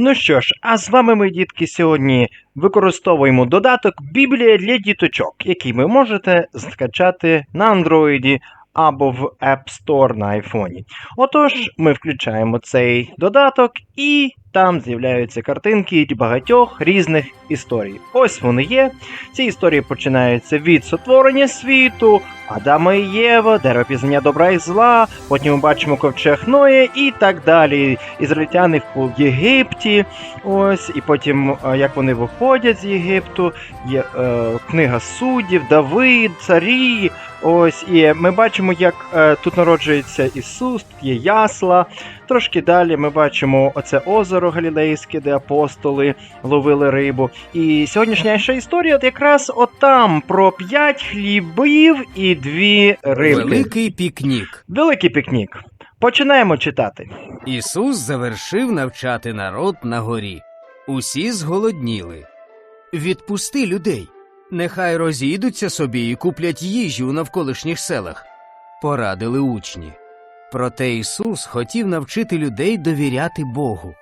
Ну що ж, а з вами ми, дітки, сьогодні використовуємо додаток Біблія для діточок, який ви можете скачати на Андроїді або в App Store на айфоні. Отож, ми включаємо цей додаток, і там з'являються картинки багатьох різних історій. Ось вони є. Ці історії починаються від сотворення світу, Адама і Єва, дерево пізнання добра і зла. Потім ми бачимо ковчег Ноя і так далі. Ізраїльтяни в Єгипті. Ось, і потім е, як вони виходять з Єгипту, є е, книга суддів, Давид, царі. Ось, і ми бачимо, як е, тут народжується Ісус, тут є ясла. Трошки далі ми бачимо оце озеро Галілейське, де апостоли ловили рибу. І сьогоднішня історія от якраз отам про п'ять хлібів і дві рибки. Великий пікнік. Великий пікнік. Починаємо читати. Ісус завершив навчати народ на горі. Усі зголодніли. Відпусти людей. Нехай розійдуться собі і куплять їжі у навколишніх селах. Порадили учні. Проте Ісус хотів навчити людей довіряти Богу.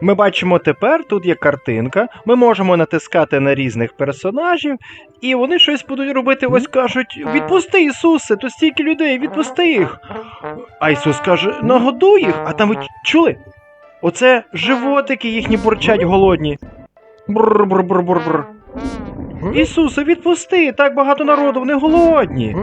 Ми бачимо тепер, тут є картинка. Ми можемо натискати на різних персонажів, і вони щось будуть робити. Ось кажуть: відпусти Ісусе, тут стільки людей, відпусти їх. А Ісус каже: нагодуй їх, а там ви чули? Оце животики їхні бурчать голодні. Бр-бр-бр-бр-бр. Ісусе, відпусти, так багато народу, вони голодні.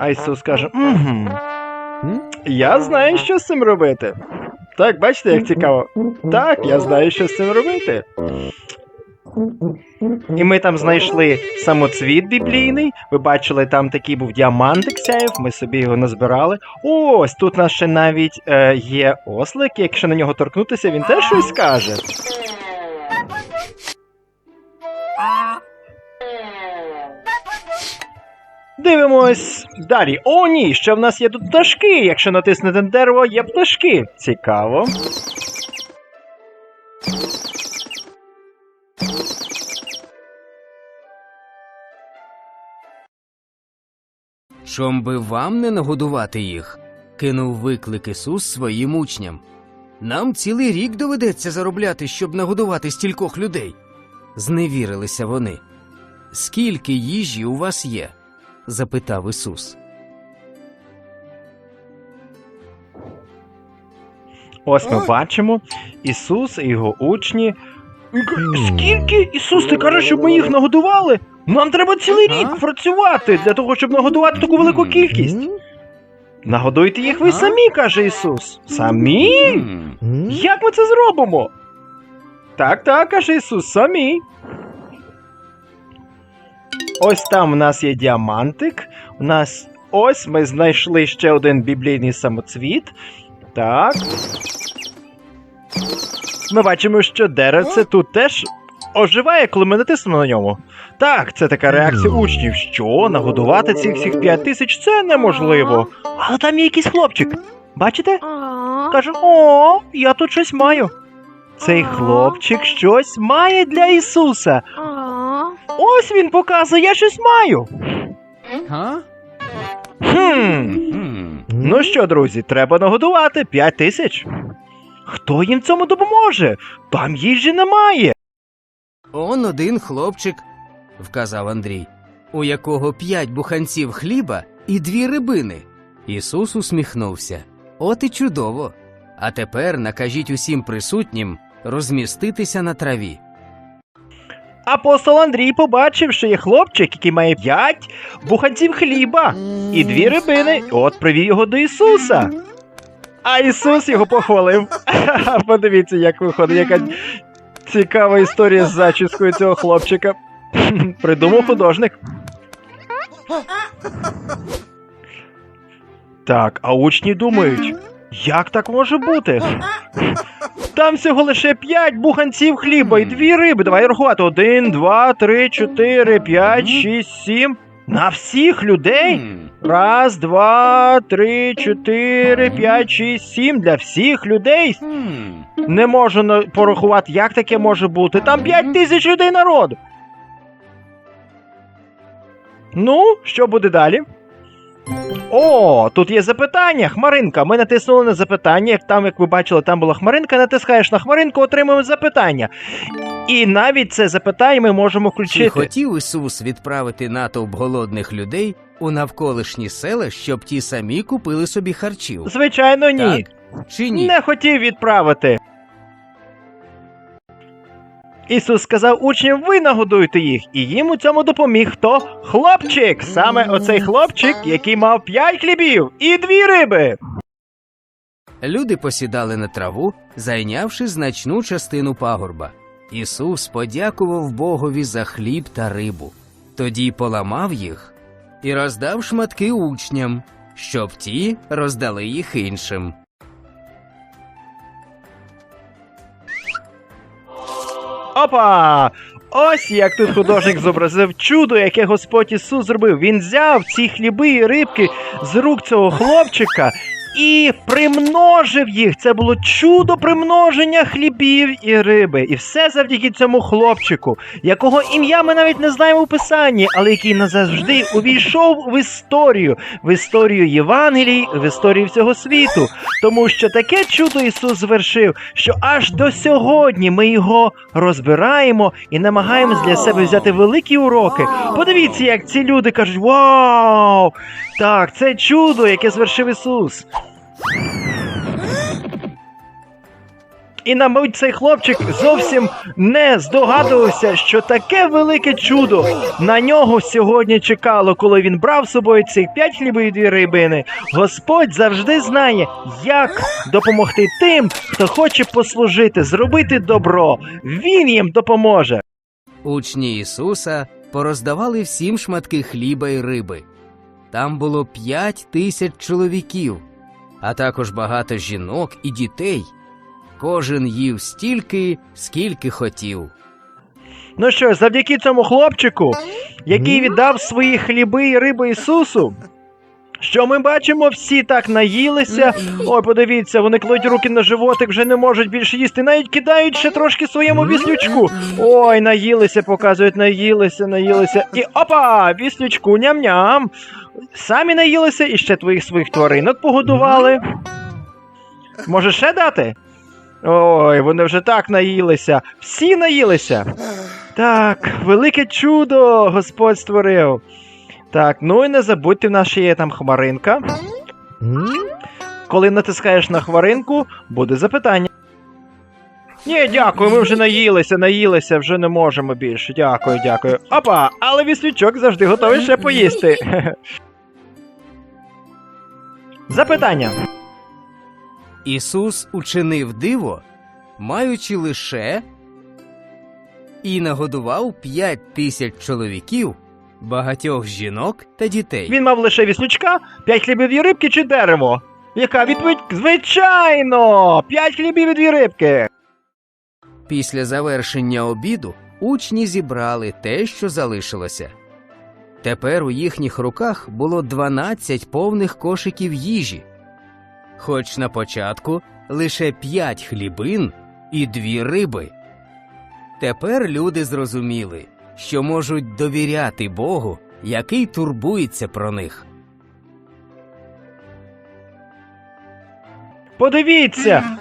А Ісус каже: угу. Я знаю, що з цим робити. Так, бачите, як цікаво. Так, я знаю, що з цим робити. І ми там знайшли самоцвіт біблійний. Ви бачили, там такий був діамантик сяєв, ми собі його назбирали. Ось тут у нас ще навіть е, є ослик, якщо на нього торкнутися, він теж щось скаже. Дивимось далі. О, ні, ще в нас є тут пташки. Якщо натиснути на дерево, є пташки. Цікаво. Чом би вам не нагодувати їх? кинув виклик Ісус своїм учням. Нам цілий рік доведеться заробляти, щоб нагодувати стількох людей. Зневірилися вони. Скільки їжі у вас є? Запитав Ісус. Ось ми бачимо Ісус і його учні. Скільки? Ісус, ти кажеш, щоб ми їх нагодували? Нам треба цілий рік працювати для того, щоб нагодувати таку велику кількість. Нагодуйте їх ви самі, каже Ісус. Самі? Як ми це зробимо? Так, так, каже Ісус, самі. Ось там у нас є діамантик. У нас ось ми знайшли ще один біблійний самоцвіт. Так. Ми бачимо, що деревце тут теж оживає, коли ми натиснемо на ньому. Так, це така реакція учнів. Що? Нагодувати цих всіх п'ять тисяч це неможливо. Але там є якийсь хлопчик. Бачите? Каже: О, я тут щось маю. Цей хлопчик щось має для Ісуса. Ось він показує, я щось маю. Га? Хм. Ну що, друзі, треба нагодувати 5 тисяч. Хто їм в цьому допоможе? Там їжі немає. Он один хлопчик, вказав Андрій, у якого п'ять буханців хліба і дві рибини. Ісус усміхнувся. От і чудово. А тепер накажіть усім присутнім розміститися на траві. Апостол Андрій побачив, що є хлопчик, який має 5 буханців хліба і дві рибини. От привів його до Ісуса. А Ісус його похвалив. Подивіться, як виходить, яка цікава історія з зачіскою цього хлопчика. Придумав художник. Так, а учні думають, як так може бути? Там всього лише п'ять буханців хліба і дві риби. Давай рахувати. Один, два, три, чотири, п'ять, шість, сім. На всіх людей? Раз, два, три, чотири, п'ять, шість, сім. Для всіх людей. Не можу порахувати, як таке може бути. Там п'ять тисяч людей народу. Ну, що буде далі? О, тут є запитання. Хмаринка. Ми натиснули на запитання. Як там, як ви бачили, там була хмаринка. Натискаєш на хмаринку, отримуємо запитання. І навіть це запитання ми можемо Чи включити. хотів Ісус відправити натовп голодних людей у навколишні села, щоб ті самі купили собі харчів? Звичайно, ні. Так Чи ні? Не хотів відправити. Ісус сказав учням, ви нагодуйте їх, і їм у цьому допоміг хто? Хлопчик! Саме оцей хлопчик, який мав п'ять хлібів і дві риби. Люди посідали на траву, зайнявши значну частину пагорба. Ісус подякував Богові за хліб та рибу, тоді поламав їх і роздав шматки учням, щоб ті роздали їх іншим. Опа! Ось як тут художник зобразив чудо, яке Господь Ісус зробив. Він взяв ці хліби і рибки з рук цього хлопчика і примножив їх. Це було чудо примноження хлібів і риби. І все завдяки цьому хлопчику, якого ім'я ми навіть не знаємо у писанні, але який назавжди увійшов в історію, в історію Євангелій, в історію всього світу. Тому що таке чудо Ісус звершив, що аж до сьогодні ми його розбираємо і намагаємось для себе взяти великі уроки. Подивіться, як ці люди кажуть: Вау! Так, це чудо, яке звершив Ісус. І, мабуть, цей хлопчик зовсім не здогадувався, що таке велике чудо на нього сьогодні чекало, коли він брав з собою цих п'ять хлібів і дві рибини. Господь завжди знає, як допомогти тим, хто хоче послужити, зробити добро. Він їм допоможе. Учні Ісуса пороздавали всім шматки хліба і риби. Там було п'ять тисяч чоловіків, а також багато жінок і дітей. Кожен їв стільки, скільки хотів. Ну що, ж, завдяки цьому хлопчику, який віддав свої хліби і риби Ісусу. Що ми бачимо, всі так наїлися. Ой, подивіться, вони кладуть руки на животик, вже не можуть більше їсти, навіть кидають ще трошки своєму віслючку. Ой, наїлися, показують, наїлися, наїлися. І опа! Віслючку, ням-ням. Самі наїлися і ще твоїх своїх тваринок погодували. Може ще дати? Ой, вони вже так наїлися. Всі наїлися. Так, велике чудо Господь створив. Так, ну і не забудьте, в нас ще є там хмаринка. Коли натискаєш на хмаринку, буде запитання. Ні, дякую, ми вже наїлися, наїлися, вже не можемо більше. Дякую, дякую. Опа, але віслючок завжди готовий ще поїсти. Запитання. Ісус учинив диво, маючи лише і нагодував п'ять тисяч чоловіків, багатьох жінок та дітей. Він мав лише віслючка, п'ять хлібів і рибки чи дерево? Яка відповідь? Звичайно! П'ять хлібів і дві рибки. Після завершення обіду учні зібрали те, що залишилося. Тепер у їхніх руках було 12 повних кошиків їжі, хоч на початку лише 5 хлібин і дві риби. Тепер люди зрозуміли, що можуть довіряти Богу, який турбується про них. Подивіться,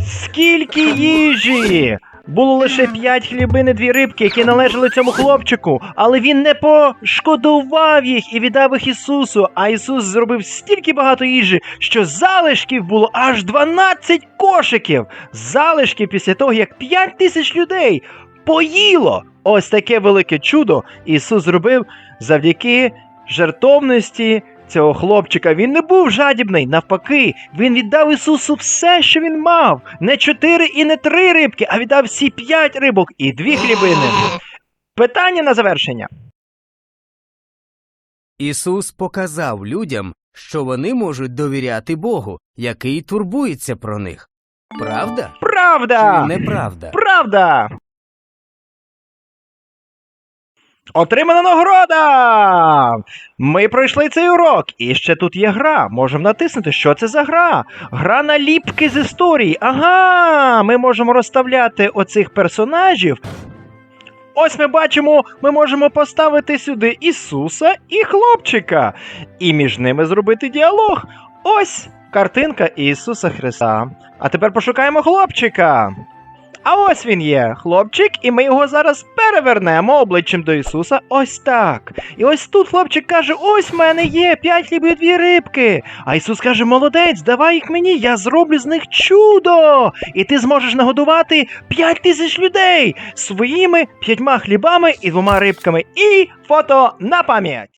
скільки їжі! Було лише п'ять хлібин і дві рибки, які належали цьому хлопчику, але він не пошкодував їх і віддав їх Ісусу. А Ісус зробив стільки багато їжі, що залишків було аж 12 кошиків. Залишки після того, як 5 тисяч людей поїло. Ось таке велике чудо Ісус зробив завдяки жертовності цього хлопчика. Він не був жадібний, навпаки, він віддав Ісусу все, що він мав. Не чотири і не три рибки, а віддав всі п'ять рибок і дві хлібини. Питання на завершення. Ісус показав людям, що вони можуть довіряти Богу, який турбується про них. Правда? Правда! Чи неправда? Правда! Отримана нагорода! Ми пройшли цей урок, і ще тут є гра. Можемо натиснути, що це за гра. Гра на ліпки з історії. Ага, ми можемо розставляти оцих персонажів. ось ми бачимо, ми можемо поставити сюди Ісуса і хлопчика, і між ними зробити діалог. Ось картинка Ісуса Христа. А тепер пошукаємо хлопчика. А ось він є, хлопчик, і ми його зараз перевернемо обличчям до Ісуса. Ось так. І ось тут хлопчик каже: ось в мене є п'ять хлібів і дві рибки. А Ісус каже: Молодець, давай їх мені, я зроблю з них чудо. І ти зможеш нагодувати п'ять тисяч людей своїми п'ятьма хлібами і двома рибками. І фото на пам'ять.